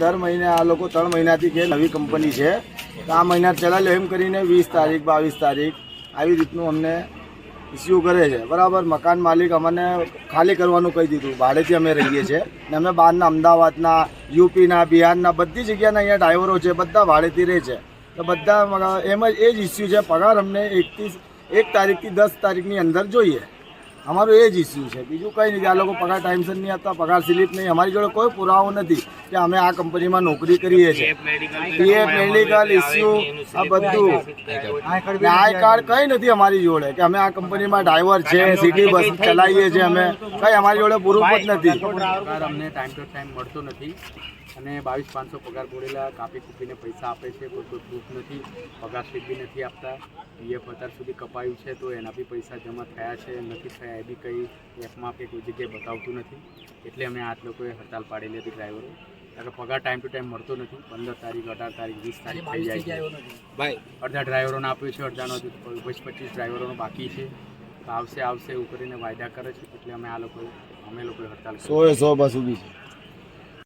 દર મહિને આ લોકો ત્રણ મહિનાથી કે નવી કંપની છે. તો આ મહિના ચલાવી લો એમ કરીને વીસ તારીખ, બાવીસ તારીખ આવી રીતનું અમને ઇસ્યુ કરે છે. બરાબર, મકાન માલિક અમને ખાલી કરવાનું કહી દીધું. ભાડેથી અમે રહીએ છીએ. ને અમે બહારના અમદાવાદના, યુપીના, બિહારના બધી જગ્યાના અહીંયા ડ્રાઈવરો છે, બધા ભાડેથી રહે છે. તો બધા એમ જ, એ જ ઇસ્યુ છે. પગાર અમને એકથી, એક તારીખથી દસ તારીખની અંદર જોઈએ. અમારું એ જ ઇસ્યુ છે. બીજું કંઈ નહીં. આ લોકો પગાર ટાઈમસર નહીં આપતા, પગાર સ્લીપ નહીં. અમારી જોડે કોઈ પુરાવો નથી. કે અમે આ કંપનીમાં નોકરી કરીએ છીએ. પીએફ મેડિકલ ઇસ્યુ આ બધું. આઈ કાર્ડ કંઈ નથી અમારી જોડે કે અમે આ કંપનીમાં ડ્રાઈવર છે સિટી બસ ચલાવીએ છીએ અમે. કંઈ અમારી જોડે પૂરું જ નથી. પગાર અમને ટાઈમ ટુ ટાઈમ મળતો નથી. અને બાવીસ પાંચસો પગાર બોલેલા કાપી કૂપીને પૈસા આપે છે કોઈ કોઈ પ્રૂફ નથી. પગાર સ્લીપ બી નથી આપતા. પીએફ અત્યાર સુધી કપાયું છે તો એના બી પૈસા જમા થયા છે. નથી થયા એ બી કંઈ એપમાં કે કોઈ જગ્યાએ બતાવતું નથી. એટલે અમે આઠ લોકોએ હડતાલ પાડેલી હતી ડ્રાઈવરો કે પગાર ટાઈમ ટુ ટાઈમ મળતો નથી. પંદર તારીખ અઢાર તારીખ વીસ તારીખ થઈ જાય છે. ભાઈ. અડધા ડ્રાઈવરોને આપ્યું છે અડધાનો હજુ વીસ પચીસ ડ્રાઈવરોનો બાકી છે. તો આવશે આવશે એવું કરીને વાયદા કરે છે. એટલે અમે આ લોકો અમે લોકો હડતાલ સો એ સો બસ ઊભી છે.